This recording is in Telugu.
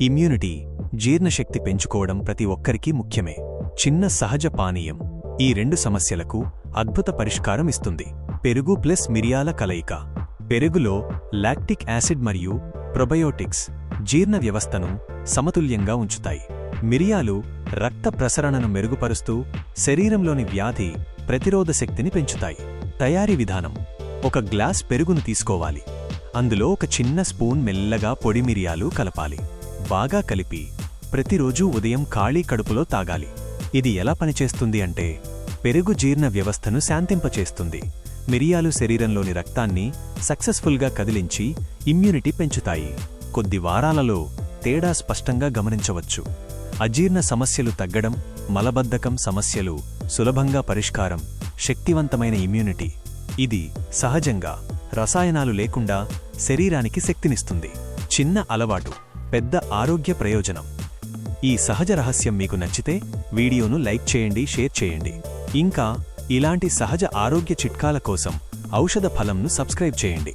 ఇమ్యూనిటీ జీర్ణశక్తి పెంచుకోవడం ప్రతి ఒక్కరికీ ముఖ్యమే. చిన్న సహజ పానీయం ఈ రెండు సమస్యలకు అద్భుత పరిష్కారం ఇస్తుంది. పెరుగు ప్లస్ మిరియాల కలయిక. పెరుగులో లాక్టిక్ యాసిడ్ మరియు ప్రొబయోటిక్స్ జీర్ణ వ్యవస్థను సమతుల్యంగా ఉంచుతాయి. మిరియాలు రక్త ప్రసరణను మెరుగుపరుస్తూ శరీరంలోని వ్యాధి ప్రతిరోధ శక్తిని పెంచుతాయి. తయారీ విధానం. ఒక గ్లాస్ పెరుగును తీసుకోవాలి. అందులో ఒక చిన్న స్పూన్ మెల్లగా పొడి మిరియాలు కలపాలి. బాగా కలిపి ప్రతిరోజూ ఉదయం ఖాళీ కడుపులో తాగాలి. ఇది ఎలా పనిచేస్తుంది అంటే పెరుగు జీర్ణ వ్యవస్థను శాంతింపచేస్తుంది. మిరియాలు శరీరంలోని రక్తాన్ని సక్సెస్ఫుల్గా కదిలించి ఇమ్యూనిటీ పెంచుతాయి. కొద్ది వారాలలో తేడా స్పష్టంగా గమనించవచ్చు. అజీర్ణ సమస్యలు తగ్గడం మలబద్ధకం సమస్యలు సులభంగా పరిష్కారం శక్తివంతమైన ఇమ్యూనిటీ. ఇది సహజంగా రసాయనాలు లేకుండా శరీరానికి శక్తినిస్తుంది. చిన్న అలవాటు. పెద్ద ఆరోగ్య ప్రయోజనం. ఈ సహజ రహస్యం మీకు నచ్చితే వీడియోను లైక్ చేయండి షేర్ చేయండి. ఇంకా ఇలాంటి సహజ ఆరోగ్య చిట్కాల కోసం ఔషధ ఫలంను సబ్స్క్రైబ్ చేయండి.